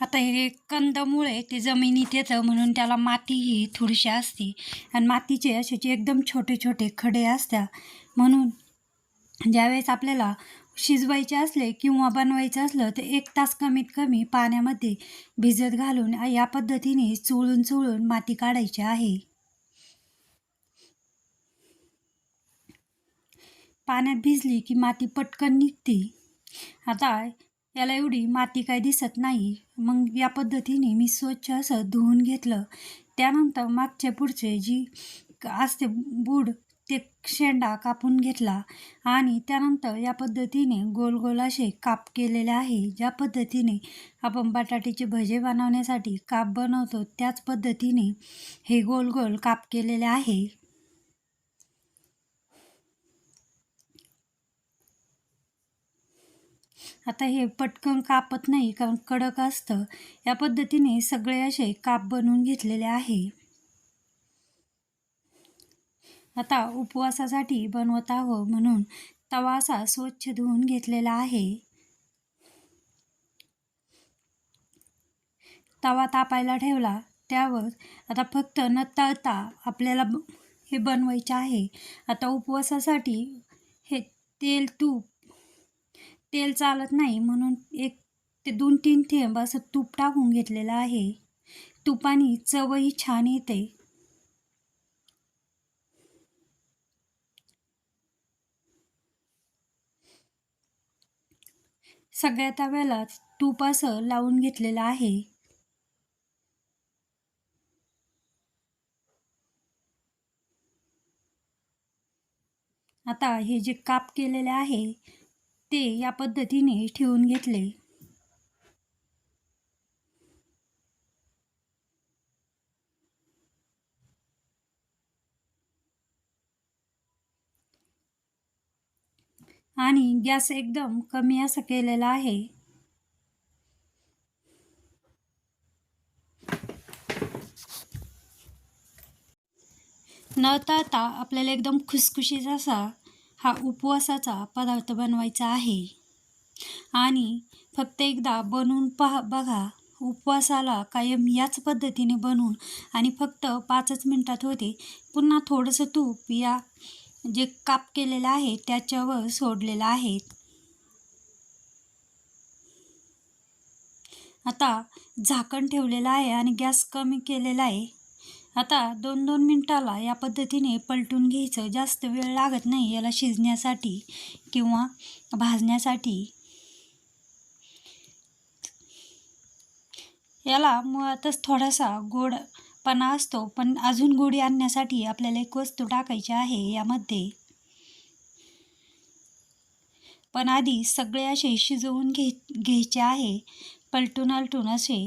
आता हे कंदमुळे ते जमिनीत येतं म्हणून त्याला माती ही थोडीशी असते. आणि मातीचे असे जे एकदम छोटे छोटे खडे असतात. म्हणून ज्यावेळेस आपल्याला शिजवायचे असले किंवा बनवायचं असलं तर एक तास कमीत कमी पाण्यामध्ये भिजत घालून या पद्धतीने चोळून चोळून माती काढायची आहे. पाण्यात भिजली की माती पटकन निघते. आता याला एवढी माती काय दिसत नाही. मग या पद्धतीने मी स्वच्छ असं धुवून घेतलं. त्यानंतर मागच्या पुढचे जी असते बूड ते शेंडा कापून घेतला. आणि त्यानंतर या पद्धतीने गोल गोल असे काप केलेले आहे. ज्या पद्धतीने आपण बटाट्याचे भजे बनवण्यासाठी काप बनवतो त्याच पद्धतीने हे गोल गोल काप केलेले आहे. आता हे पटकन कापत नाही कारण कडक असतं. या पद्धतीने सगळे असे काप बनवून घेतलेले आहे. आता उपवासासाठी बनवत आहो म्हणून तवा असा स्वच्छ धुवून घेतलेला आहे. तवा तापायला ठेवला. त्यावर आता फक्त न तळता आपल्याला हे बनवायचे आहे. आता उपवासासाठी हे तेल तूप तेल चालत नाही म्हणून एक ते दोन तीन थेंब असं तूप टाकून घेतलेलं आहे. तुपाने चवही छान येते. सगळ्या तव्याला तूप असं लावून घेतलेलं आहे. आता हे जे काप केलेले आहे ते या पद्धतीने ठेवून घेतले. आणि गॅस एकदम कमी असा केलेला आहे. न तळता आपल्याला एकदम खुसखुशीत असा हा उपवासाचा पदार्थ बनवायचा आहे. आणि फक्त एकदा बनवून पहा बघा. उपवासाला कायम याच पद्धतीने बनवून आणि फक्त पाचच मिनटात होते. पुन्हा थोडंसं तूप या जे काप केलेलं आहे त्याच्यावर सोडलेलं आहे. आता झाकण ठेवलेलं आहे आणि गॅस कमी केलेला आहे. आता दोन दोन मिनटाला या पद्धतीने पलटून घ्यायचं. जास्त वेळ लागत नाही याला शिजण्यासाठी किंवा भाजण्यासाठी. याला मुळातच थोडासा गोडपणा असतो पण अजून गोडी आणण्यासाठी आपल्याला एक वस्तू टाकायची आहे यामध्ये. पण आधी सगळे असे शिजवून घे घ्यायचे आहे. पलटून आलटून असे